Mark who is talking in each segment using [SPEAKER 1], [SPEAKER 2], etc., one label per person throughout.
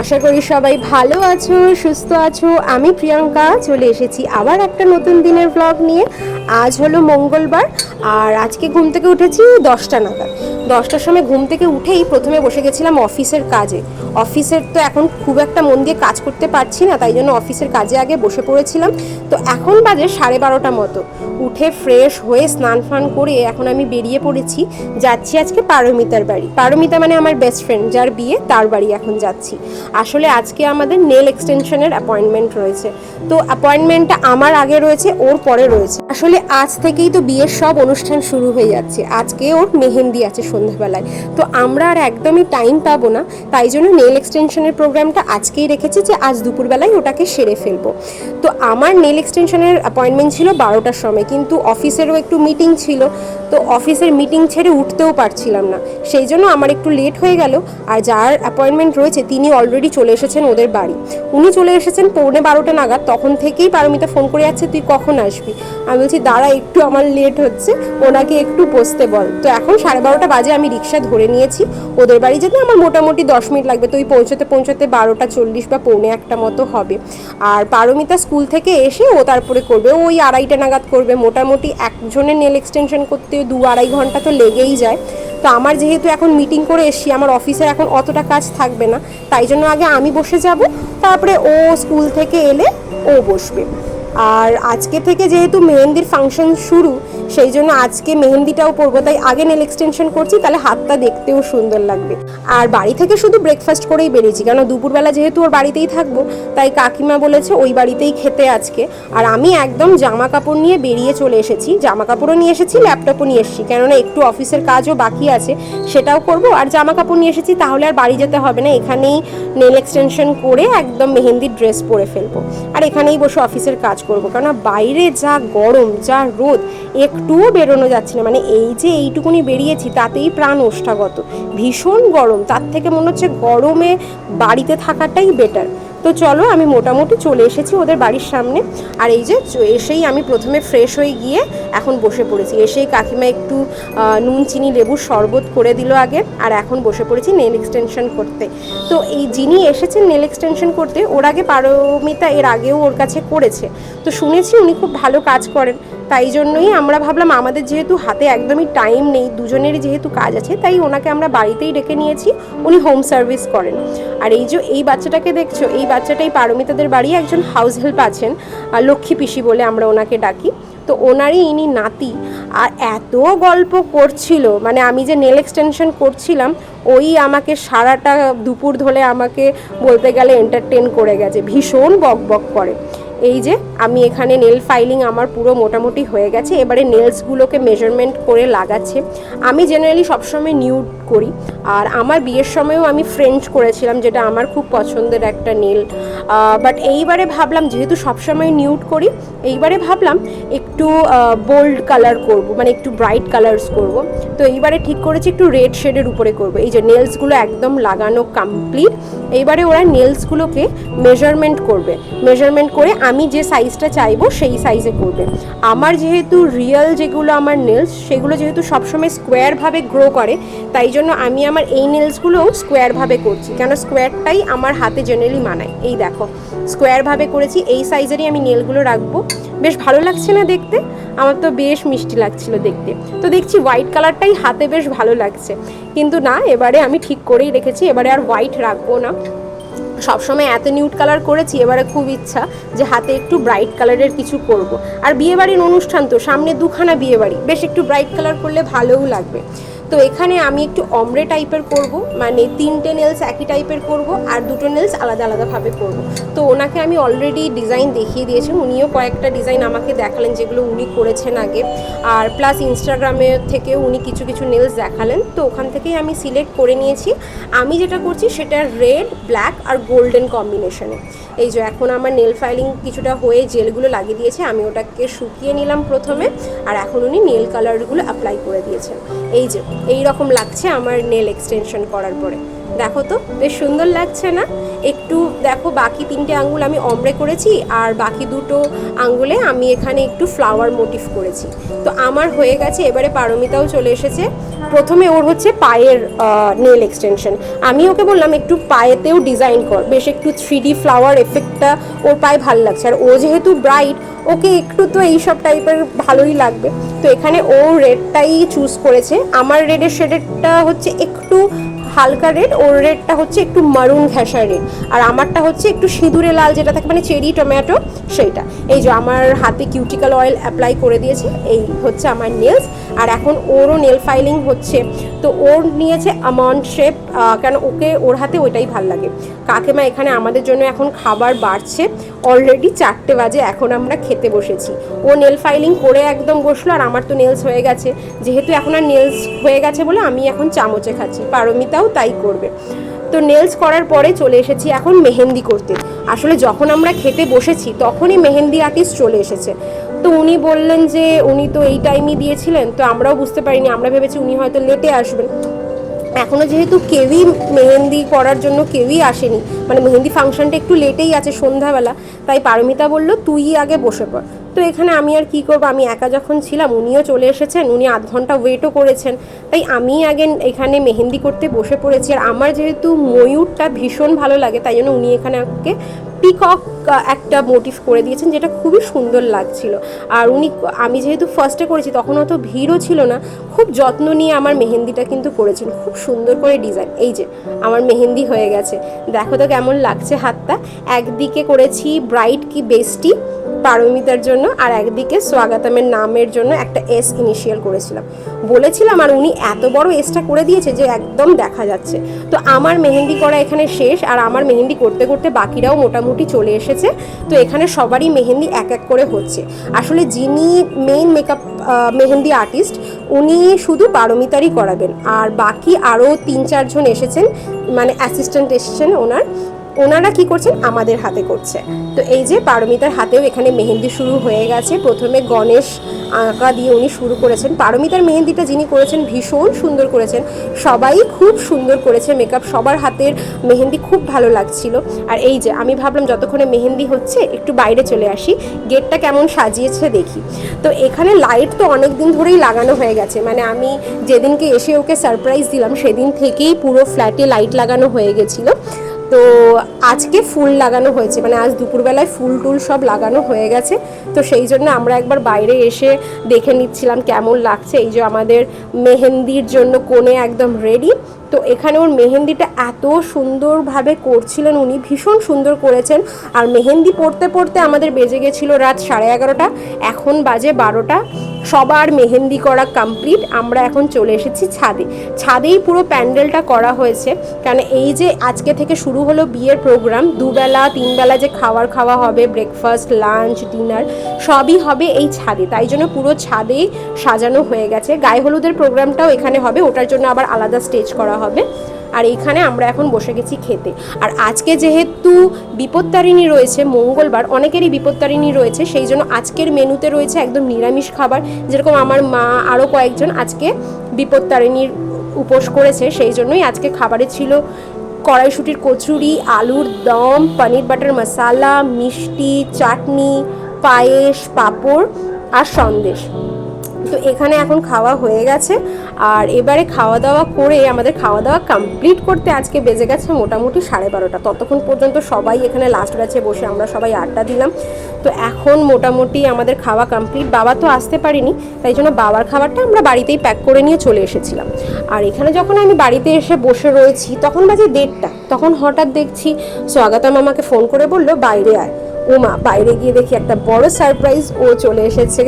[SPEAKER 1] আশা করি সবাই ভালো আছো, সুস্থ আছো। আমি প্রিয়াঙ্কা, চলে এসেছি আবার একটা নতুন দিনের ব্লগ নিয়ে। আজ হলো মঙ্গলবার, আর আজকে ঘুম থেকে উঠেছি দশটা নাগাদ। দশটার সময় ঘুম থেকে উঠেই প্রথমে বসে গেছিলাম অফিসের কাজে। অফিসের তো এখন খুব একটা মন দিয়ে কাজ করতে পারছি না, তাই জন্য অফিসের কাজে আগে বসে পড়েছিলাম। তো এখন বাজে সাড়ে বারোটা মতো। উঠে ফ্রেশ হয়ে স্নান ফান করে এখন আমি বেরিয়ে পড়েছি। যাচ্ছি আজকে পারমিতার বাড়ি। পারমিতা মানে আমার বেস্ট ফ্রেন্ড যার বিয়ে, তার বাড়ি এখন যাচ্ছি। আসলে আজকে আমাদের নেল এক্সটেনশনের অ্যাপয়েন্টমেন্ট রয়েছে। তো অ্যাপয়েন্টমেন্টটা আমার আগে রয়েছে, ওর পরে রয়েছে। আসলে আজ থেকেই তো বিয়ের সব অনুষ্ঠান শুরু হয়ে যাচ্ছে। আজকে ওর মেহেন্দি আছে সন্ধ্যাবেলায়। তো আমরা আর একদমই টাইম পাবো না, তাই জন্য নেল এক্সটেনশনের প্রোগ্রামটা আজকেই রেখেছি যে আজ দুপুরবেলায় ওটাকে সেরে ফেলব। তো আমার নেল এক্সটেনশনের অ্যাপয়েন্টমেন্ট ছিল বারোটার সময়, কিন্তু অফিসেরও একটু মিটিং ছিল। তো অফিসের মিটিং ছেড়ে উঠতেও পারছিলাম না। সেই জন্য আমার একটু লেট হয়ে গেল। আর যার অ্যাপয়েন্টমেন্ট রয়েছে, তিনি অলরেডি চলে এসেছেন ওদের বাড়ি। উনি চলে এসেছেন পৌনে বারোটা নাগাদ, তখন থেকেই পারমিতা ফোন করে যাচ্ছে, তুই কখন আসবি? আমি বলছি, দাঁড়া, একটু আমার লেট হচ্ছে, ওনাকে একটু বসতে বল। তো এখন সাড়ে বারোটা বাজে, আমি রিক্সা ধরে নিয়েছি। ওদের বাড়ি যেতে আমার মোটামুটি দশ মিনিট লাগবে, তো ওই পৌঁছতে পৌঁছতে বারোটা চল্লিশ বা পৌনে একটা মতো হবে। আর পারমিতা স্কুল থেকে এসে ও তারপরে করবে ওই আড়াইটা নাগাদ করবে। মোটামুটি একজনের নেল এক্সটেনশন করতে দু আড়াই ঘণ্টা তো লেগেই যায়। তো আমার যেহেতু এখন মিটিং করে এসছি, আমার অফিসের এখন অতটা কাজ থাকবে না, তাই জন্য আগে আমি বসে যাব তারপরে ও স্কুল থেকে এলে ও বসবে। আর আজকে থেকে যেহেতু মেহেন্দির ফাংশন শুরু, সেই জন্য আজকে মেহেন্দিটাও পরবো, তাই আগে নেল এক্সটেনশন করছি, তাহলে হাতটা দেখতেও সুন্দর লাগবে। আর বাড়ি থেকে শুধু ব্রেকফাস্ট করেই বেরিয়েছি, কেন দুপুরবেলা যেহেতু ওর বাড়িতেই থাকব, তাই কাকিমা বলেছে ওই বাড়িতেই খেতে আজকে। আর আমি একদম জামা কাপড় নিয়ে বেরিয়ে চলে এসেছি জামা কাপড়ও নিয়ে এসেছি ল্যাপটপও নিয়ে এসেছি, কেননা একটু অফিসের কাজও বাকি আছে, সেটাও করব। আর জামা কাপড় নিয়ে এসেছি, তাহলে আর বাড়ি যেতে হবে না, এখানেই নেল এক্সটেনশন করে একদম মেহেন্দির ড্রেস পরে ফেলব। আর এখানেই বসে অফিসের কাজ করব। কারণ বাইরে যা গরম, যা রোদ, একটুও বেরোনো যাচ্ছে না। মানে এই যে এইটুকুনি বেরিয়েছি, তাতেই প্রাণ ওষ্ঠাগত। ভীষণ গরম, তার থেকে মনে হচ্ছে গরমে বাড়িতে থাকাটাই বেটার তো চলো আমি মোটামুটি চলে এসেছি ওদের বাড়ির সামনে। আর এই যে এসেই আমি প্রথমে ফ্রেশ হয়ে গিয়ে এখন বসে পড়েছি। এসেই কাকিমা একটু নুন, চিনি লেবুর শরবত করে দিল আগে, আর এখন বসে পড়েছি নেল এক্সটেনশন করতে। তো এই যিনি এসেছেন নেল এক্সটেনশন করতে, ওর আগে পারমিতা এর আগেও ওর কাছে করেছে। তো শুনেছি উনি খুব ভালো কাজ করেন। তাই জন্যই আমরা ভাবলাম আমাদের যেহেতু হাতে একদমই টাইম নেই, দুজনেরই যেহেতু কাজ আছে, তাই ওনাকে আমরা বাড়িতেই ডেকে নিয়েছি। উনি হোম সার্ভিস করেন। আর এই যে এই বাচ্চাটাকে দেখছ, এই বাচ্চাটাই পারমিতাদের বাড়ি, একজন হাউস হেল্প আছেন লক্ষ্মী পিসি বলে আমরা ওনাকে ডাকি। তো ওনারই ইনি নাতি। আর এত গল্প করছিল মানে আমি যে নেল এক্সটেনশন করছিলাম, ওই আমাকে সারাটা দুপুর ধরে আমাকে বলতে গেলে এন্টারটেন করে গেছে, ভীষণ বক বক করে। এই যে, আমি এখানে নেল ফাইলিং আমার পুরো মোটামুটি হয়ে গেছে। এবারে নেলসগুলোকে মেজারমেন্ট করে লাগাচ্ছে। আমি জেনারেলি সবসময় নিউড করি। আর আমার বিয়ের সময়ও আমি ফ্রেঞ্চ করেছিলাম, যেটা আমার খুব পছন্দের একটা নেল বাট এইবারে ভাবলাম, যেহেতু সবসময় নিউড করি, এইবারে ভাবলাম একটু বোল্ড কালার করব মানে একটু ব্রাইট কালার্স করব। তো এইবারে ঠিক করেছি, একটু রেড শেডের উপরে করব। এই যে নেলসগুলো একদম লাগানো কমপ্লিট এইবারে ওরা নেলসগুলোকে মেজারমেন্ট করবে। মেজারমেন্ট করে আমি যে সাইজটা চাইব সেই সাইজে করবে। আমার যেহেতু রিয়েল যেগুলো আমার নেলস সেগুলো যেহেতু সবসময় স্কোয়ারভাবে গ্রো করে, তাই জন্য আমি আমার এই নেলসগুলোও স্কোয়ারভাবে করছি। কেন স্কোয়ারটাই আমার হাতে জেনারেলি মানায়। এই দেখো স্কোয়ারভাবে করেছি, এই সাইজেরই আমি নেলগুলো রাখব। বেশ ভালো লাগছে না দেখতে? আমার তো বেশ মিষ্টি লাগছিল দেখতে। তো দেখছি হোয়াইট কালারটাই হাতে বেশ ভালো লাগছে। কিন্তু না, এবারে আমি ঠিক করেই রেখেছি, এবারে আর হোয়াইট রাখব না। সবসময় এত নিউট কালার করেছি, এবারে খুব ইচ্ছা যে হাতে একটু ব্রাইট কালারের কিছু করব। আর বিয়েবাড়ির অনুষ্ঠান তো, সামনে দুখানা বিয়েবাড়ি বেশ একটু ব্রাইট কালার করলে ভালোও লাগবে তো এখানে আমি একটু অমরে টাইপের করব মানে তিনটে নেলস একই টাইপের করব আর দুটো নেলস আলাদা আলাদাভাবে করব। তো ওনাকে আমি অলরেডি ডিজাইন দেখিয়ে দিয়েছি উনিও কয়েকটা ডিজাইন আমাকে দেখালেন যেগুলো উনি করেছেন আগে। আর প্লাস ইনস্টাগ্রামে থেকে উনি কিছু কিছু নেলস দেখালেন, তো ওখান থেকেই আমি সিলেক্ট করে নিয়েছি। আমি যেটা করছি সেটা রেড ব্ল্যাক আর গোল্ডেন কম্বিনেশনে এই যে এখন আমার নেল ফাইলিং কিছুটা হয়ে জেলগুলো লাগিয়ে দিয়েছে, আমি ওটাকে শুকিয়ে নিলাম প্রথমে। আর এখন উনি নেল কালারগুলো অ্যাপ্লাই করে দিয়েছেন। এই যে এই রকম লাগছে আমার নেল এক্সটেনশন করার পরে। দেখো তো, বেশ সুন্দর লাগছে না? একটু দেখো, বাকি তিনটে আঙ্গুল আমি অমরে করেছি আর বাকি দুটো আঙ্গুলে আমি এখানে একটু ফ্লাওয়ার মোটিভ করেছি। তো আমার হয়ে গেছে, এবারে পারমিতাও চলে এসেছে। প্রথমে ওর হচ্ছে পায়ের নেল এক্সটেনশন আমি ওকে বললাম, একটু পায়েতেও ডিজাইন কর, বেশ একটু থ্রি ডি ফ্লাওয়ার এফেক্টটা ওর পায়ে ভালো লাগছে। আর ও যেহেতু ব্রাইট ওকে একটু তো এইসব টাইপের ভালোই লাগবে। তো এখানে ও রেডটাই চুজ করেছে। আমার রেডের শেডেরটা হচ্ছে একটু হালকা রেড ওর রেডটা হচ্ছে একটু মারুন ঘেঁষা রেড আর আমারটা হচ্ছে একটু সিঁদুরে লাল, যেটা থাকে মানে চেরি টমেটো সেইটা। এই যে আমার হাতে কিউটিক্যাল অয়েল অ্যাপ্লাই করে দিয়েছে, এই হচ্ছে আমার নেলস আর এখন ওরও নেল ফাইলিং হচ্ছে। তো ওর নিয়েছে আমন্ড শেপ কেন ওকে ওর হাতে ওইটাই ভালো লাগে। কাকেমা এখানে আমাদের জন্য এখন খাবার বাড়ছে। অলরেডি চারটে বাজে, এখন আমরা খেতে বসেছি। ও নেল ফাইলিং করে একদম বসল, আর আমার তো নেলস হয়ে গেছে। যেহেতু এখন আর নেলস হয়ে গেছে বলে আমি এখন চামচে খাচ্ছি। পারমিতাও তাই করবে। তো নেলস করার পরে চলে এসেছি এখন মেহেন্দি করতে। আসলে যখন আমরা খেতে বসেছি, তখনই মেহেন্দি আর্টিস্ট চলে এসেছে। তো উনি বললেন যে, উনি তো এই টাইমই দিয়েছিলেন। তো আমরাও বুঝতে পারিনি, আমরা ভেবেছি উনি হয়তো লেটে আসবেন। এখনও যেহেতু কেউই মেহেন্দি করার জন্য কেউই আসেনি মানে মেহেন্দি ফাংশনটা একটু লেটেই আছে সন্ধ্যাবেলা, তাই পারমিতা বলল, তুই আগে বসে পড়। তো এখানে আমি আর কি করব? আমি একা যখন ছিলাম, উনিও চলে এসেছেন, উনি আধ ঘণ্টা ওয়েটও করেছেন। তাই আমি আগে এখানে মেহেন্দি করতে বসে পড়েছি। আর আমার যেহেতু ময়ূরটা ভীষণ ভালো লাগে, তাই জন্য উনি এখানে আমাকে পিকক একটা মোটিভ করে দিয়েছেন, যেটা খুবই সুন্দর লাগছিল। আর উনি, আমি যেহেতু ফার্স্টে করেছি, তখন অত ভিড়ও ছিল না। খুব যত্ন নিয়ে আমার মেহেন্দিটা কিন্তু করেছেন। খুব সুন্দর করে ডিজাইন এই যে, আমার মেহেন্দি হয়ে গেছে। দেখো তো কেমন লাগছে হাতটা। একদিকে করেছি ব্রাইট কি বেস্টি পারমিতার জন্য আর একদিকে স্বাগতমের নামের জন্য একটা এস ইনিশিয়াল করেছিলাম। বলেছিলাম আর উনি এত বড় এসটা করে দিয়েছে যে একদম দেখা যাচ্ছে। তো আমার মেহেন্দি করা এখানে শেষ আর আমার মেহেন্দি করতে করতে বাকিরাও মোটামুটি চলে এসেছে। তো এখানে সবারই মেহেন্দি এক এক করে হচ্ছে। আসলে যিনি মেইন মেকআপ মেহেন্দি আর্টিস্ট উনি শুধু পারমিতারই করাবেন। আর বাকি আরও তিন চারজন এসেছেন মানে অ্যাসিস্ট্যান্ট এসেছেন ওনার। ওনারা কি করছেন? আমাদের হাতে করছে। তো এই যে পারমিতার হাতেও এখানে মেহেন্দি শুরু হয়ে গেছে। প্রথমে গণেশ আঁকা দিয়ে উনি শুরু করেছেন। পারমিতার মেহেন্দিটা যিনি করেছেন ভীষণ সুন্দর করেছেন। সবাই খুব সুন্দর করেছে মেকআপ সবার হাতের মেহেন্দি খুব ভালো লাগছিল। আর এই যে আমি ভাবলাম যতক্ষণে মেহেন্দি হচ্ছে, একটু বাইরে চলে আসি। গেটটা কেমন সাজিয়েছে দেখি। তো এখানে লাইট তো অনেক দিন ধরেই লাগানো হয়ে গেছে। মানে আমি যেদিনকে এসে ওকে সারপ্রাইজ দিলাম, সেদিন থেকেই পুরো ফ্ল্যাটে লাইট লাগানো হয়ে গেছিল। তো আজকে ফুল লাগানো হয়েছে মানে আজ দুপুরবেলায় ফুল টুল সব লাগানো হয়ে গেছে। তো সেই জন্য আমরা একবার বাইরে এসে দেখে নিচ্ছিলাম কেমন লাগছে। এই যে আমাদের মেহেন্দির জন্য কোণে একদম রেডি তো এখানে ওর মেহেন্দিটা এত সুন্দরভাবে করছিলেন উনি, ভীষণ সুন্দর করেছেন। আর মেহেন্দি পড়তে পড়তে আমাদের বেজে গেছিল রাত সাড়ে এগারোটা, এখন বাজে বারোটা। সবার মেহেন্দি করা কমপ্লিট আমরা এখন চলে এসেছি ছাদে। ছাদেই পুরো প্যান্ডেলটা করা হয়েছে কারণ এই যে আজকে থেকে শুরু হলো বিয়ের প্রোগ্রাম দুবেলা, তিনবেলা যে খাওয়ার খাওয়া হবে ব্রেকফাস্ট লাঞ্চ ডিনার সবই হবে এই ছাদে। তাই জন্য পুরো ছাদেই সাজানো হয়ে গেছে। গায়ে হলুদের প্রোগ্রামটাও এখানে হবে, ওটার জন্য আবার আলাদা স্টেজ করা হবে। আর এইখানে আমরা এখন বসে গেছি খেতে। আর আজকে যেহেতু বিপত্তারিণী রয়েছে, মঙ্গলবার অনেকেরই বিপত্তারিণী রয়েছে, সেই জন্য আজকের মেনুতে রয়েছে একদম নিরামিষ খাবার। যেরকম আমার মা আরও কয়েকজন আজকে বিপত্তারিণীর উপোস করেছে, সেই জন্যই আজকে খাবারে ছিল কড়াইশুটির কচুরি, আলুর দম, পনির বাটার মশালা, মিষ্টি, চাটনি, পায়েস, পাঁপড় আর সন্দেশ। তো এখানে এখন খাওয়া হয়ে গেছে। আর এবারে খাওয়া দাওয়া করে আমাদের খাওয়া দাওয়া কমপ্লিট করতে আজকে বেজে গেছে মোটামুটি সাড়ে বারোটা। ততক্ষণ পর্যন্ত সবাই এখানে লাস্ট ব্যাচে বসে আমরা সবাই আড্ডা দিলাম। তো এখন মোটামুটি আমাদের খাওয়া কমপ্লিট বাবা তো আসতে পারিনি, তাই জন্য বাবার খাবারটা আমরা বাড়িতেই প্যাক করে নিয়ে চলে এসেছিলাম। আর এখানে যখন আমি বাড়িতে এসে বসে রয়েছি, তখন বাজে দেড়টা। তখন হঠাৎ দেখছি স্বাগতম আমাকে ফোন করে বলল, বাইরে আয়। ওমা, বাইরে গিয়ে দেখি একটা বড় সারপ্রাইজ ও চলে এসেছে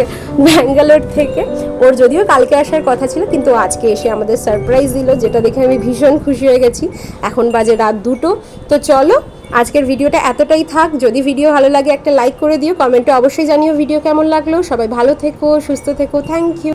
[SPEAKER 1] ব্যাঙ্গালোর থেকে। ওর যদিও কালকে আসার কথা ছিল, কিন্তু আজকে এসে আমাদের সারপ্রাইজ দিল, যেটা দেখে আমি ভীষণ খুশি হয়ে গেছি। এখন বাজে রাত দুটো। তো চলো, আজকের ভিডিওটা এতটাই থাক। যদি ভিডিও ভালো লাগে একটা লাইক করে দিও। কমেন্টে অবশ্যই জানিও ভিডিও কেমন লাগল। সবাই ভালো থেকো, সুস্থ থেকো। Thank you